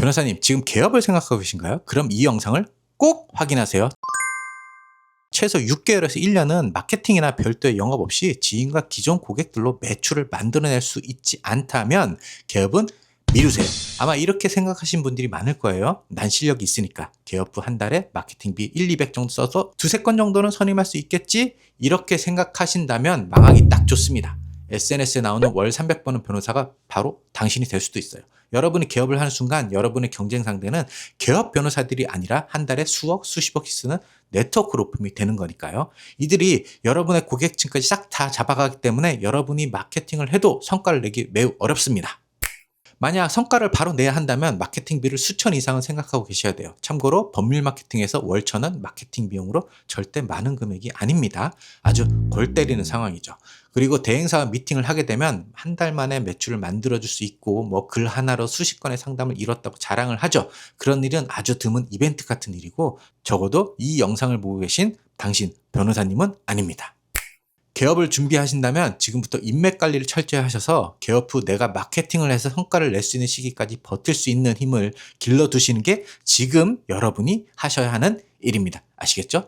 변호사님, 지금 개업을 생각하고 계신가요? 그럼 이 영상을 꼭 확인하세요. 최소 6개월에서 1년은 마케팅이나 별도의 영업 없이 지인과 기존 고객들로 매출을 만들어낼 수 있지 않다면 개업은 미루세요. 아마 이렇게 생각하신 분들이 많을 거예요. 난 실력이 있으니까 개업 후 한 달에 마케팅비 1, 200 정도 써서 두세 건 정도는 선임할 수 있겠지? 이렇게 생각하신다면 망하기 딱 좋습니다. SNS에 나오는 월 300번은 변호사가 바로 당신이 될 수도 있어요. 여러분이 개업을 하는 순간 여러분의 경쟁 상대는 개업 변호사들이 아니라 한 달에 수억, 수십억씩 쓰는 네트워크 로펌이 되는 거니까요. 이들이 여러분의 고객층까지 싹 다 잡아가기 때문에 여러분이 마케팅을 해도 성과를 내기 매우 어렵습니다. 만약 성과를 바로 내야 한다면 마케팅비를 수천 이상은 생각하고 계셔야 돼요. 참고로 법률 마케팅에서 월천은 마케팅 비용으로 절대 많은 금액이 아닙니다. 아주 골 때리는 상황이죠. 그리고 대행사와 미팅을 하게 되면 한 달 만에 매출을 만들어줄 수 있고 뭐 글 하나로 수십 건의 상담을 이뤘다고 자랑을 하죠. 그런 일은 아주 드문 이벤트 같은 일이고 적어도 이 영상을 보고 계신 당신 변호사님은 아닙니다. 개업을 준비하신다면 지금부터 인맥 관리를 철저히 하셔서 개업 후 내가 마케팅을 해서 성과를 낼 수 있는 시기까지 버틸 수 있는 힘을 길러 두시는 게 지금 여러분이 하셔야 하는 일입니다. 아시겠죠?